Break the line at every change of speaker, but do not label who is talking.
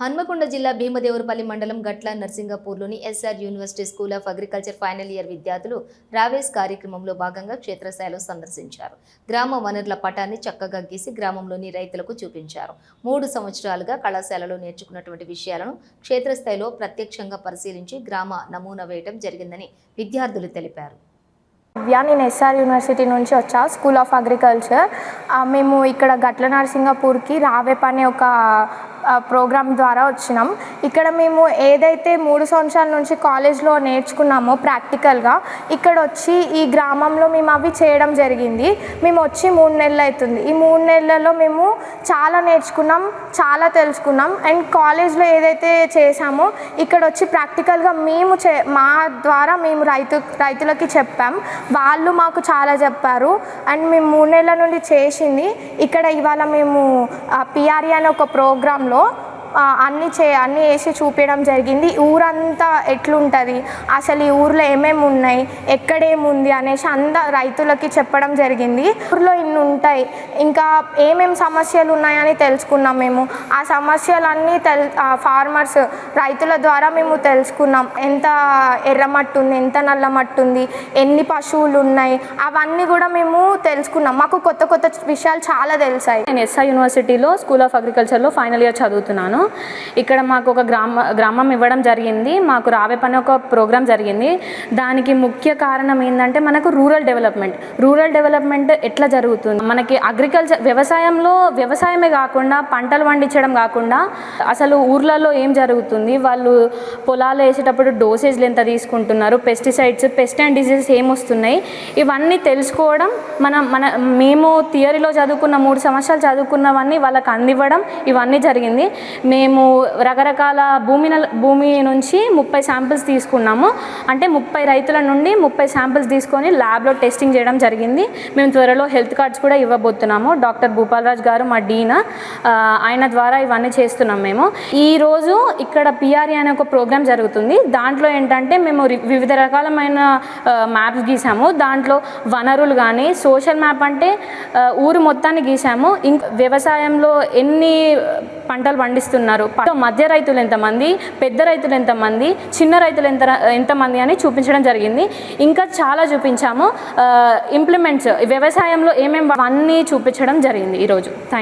హన్మకొండ జిల్లా భీమదేవరపల్లి మండలం Gatla నర్సింగపూర్లోని S R university school of agriculture final year విద్యార్థులు రావేస్ కార్యక్రమంలో భాగంగా క్షేత్రస్థాయిలో సందర్శించారు. గ్రామ వనరుల పటాన్ని చక్కగా గీసి గ్రామంలోని రైతులకు చూపించారు. మూడు సంవత్సరాలుగా కళాశాలలో నేర్చుకున్నటువంటి విషయాలను క్షేత్రస్థాయిలో ప్రత్యక్షంగా పరిశీలించి గ్రామ నమూనా వేయటం జరిగిందని విద్యార్థులు తెలిపారు.
దివ్య నేను ఎస్ఆర్ యూనివర్సిటీ నుంచి వచ్చా స్కూల్ ఆఫ్ అగ్రికల్చర్. మేము ఇక్కడ గట్ల నరసింగపూర్కి రావేప్ అనే ఒక ప్రోగ్రామ్ ద్వారా వచ్చినాం. ఇక్కడ మేము ఏదైతే మూడు సంవత్సరాల నుంచి కాలేజ్లో నేర్చుకున్నామో ప్రాక్టికల్గా ఇక్కడ వచ్చి ఈ గ్రామంలో మేము అవి చేయడం జరిగింది. మేము వచ్చి మూడు నెలలు అవుతుంది. ఈ మూడు నెలలలో మేము చాలా నేర్చుకున్నాం చాలా తెలుసుకున్నాం. అండ్ కాలేజ్లో ఏదైతే చేసామో ఇక్కడ వచ్చి ప్రాక్టికల్గా మేము చే మా ద్వారా మేము రైతు రైతులకి చెప్పాం. వాళ్ళు మాకు చాలా చెప్పారు. అండ్ మేము మూడు నెలల నుండి చేసింది. ఇక్కడ ఇవాళ మేము పిఆర్ఈ అనే ఒక ప్రోగ్రాంలో ఆ, అన్ని చే అన్నీ వేసి చూపించడం జరిగింది. ఊరంతా ఎట్లుంటుంది? అసలు ఈ ఊర్లో ఏమేమి ఉన్నాయి? ఎక్కడేముంది? అనేసి అంద రైతులకి చెప్పడం జరిగింది. ఊర్లో ఇన్ని ఉంటాయి ఇంకా ఏమేమి సమస్యలు ఉన్నాయని తెలుసుకున్నాం మేము. ఆ సమస్యలన్నీ తెల్ ఫార్మర్స్ రైతుల ద్వారా మేము తెలుసుకున్నాం. ఎంత ఎర్రమట్టు ఉంది ఎంత నల్లమట్టు ఉంది ఎన్ని పశువులు ఉన్నాయి అవన్నీ కూడా మేము తెలుసుకున్నాం. మాకు కొత్త కొత్త విషయాలు చాలా తెలిసాయి.
నేను ఎస్ఐ యూనివర్సిటీలో స్కూల్ ఆఫ్ అగ్రికల్చర్లో ఫైనల్ ఇయర్ చదువుతున్నాను. ఇక్కడ మాకు ఒక గ్రామ గ్రామం ఇవ్వడం జరిగింది. మాకు రావే పని ఒక ప్రోగ్రామ్ జరిగింది. దానికి ముఖ్య కారణం ఏంటంటే మనకు రూరల్ డెవలప్మెంట్. రూరల్ డెవలప్మెంట్ ఎట్లా జరుగుతుంది? మనకి అగ్రికల్చర్ వ్యవసాయంలో వ్యవసాయమే కాకుండా పంటలు పండించడం కాకుండా అసలు ఊర్లలో ఏం జరుగుతుంది? వాళ్ళు పొలాలు వేసేటప్పుడు డోసేజ్లు ఎంత తీసుకుంటున్నారు? పెస్టిసైడ్స్ పెస్ట్ అండ్ డిసీజెస్ ఏమొస్తున్నాయి ఇవన్నీ తెలుసుకోవడం మనం మన మేము థియరీలో చదువుకున్న మూడు సంవత్సరాలు చదువుకున్నవన్నీ వాళ్ళకి అందివ్వడం ఇవన్నీ జరిగింది. మేము రకరకాల భూమి భూమి నుంచి ముప్పై శాంపిల్స్ తీసుకున్నాము. అంటే ముప్పై రైతుల నుండి ముప్పై శాంపిల్స్ తీసుకొని ల్యాబ్లో టెస్టింగ్ చేయడం జరిగింది. మేము త్వరలో హెల్త్ కార్డ్స్ కూడా ఇవ్వబోతున్నాము. డాక్టర్ భూపాలరాజ్ గారు మా డీన్ ఆయన ద్వారా ఇవన్నీ చేస్తున్నాం మేము. ఈరోజు ఇక్కడ పిఆర్ఏ అనే ఒక ప్రోగ్రామ్ జరుగుతుంది. దాంట్లో ఏంటంటే మేము వివిధ రకాలమైన మ్యాప్స్ గీసాము. దాంట్లో వనరులు కానీ సోషల్ మ్యాప్ అంటే ఊరు మొత్తాన్ని గీసాము. ఇంక వ్యవసాయంలో ఎన్ని పంటలు పండిస్తున్నారు. మధ్య రైతులు ఎంతమంది పెద్ద రైతులు ఎంతమంది చిన్న రైతులు ఎంత ఎంతమంది అని చూపించడం జరిగింది. ఇంకా చాలా చూపించాము. ఇంప్లిమెంట్స్ వ్యవసాయంలో ఏమేమి అన్నీ చూపించడం జరిగింది ఈరోజు. థ్యాంక్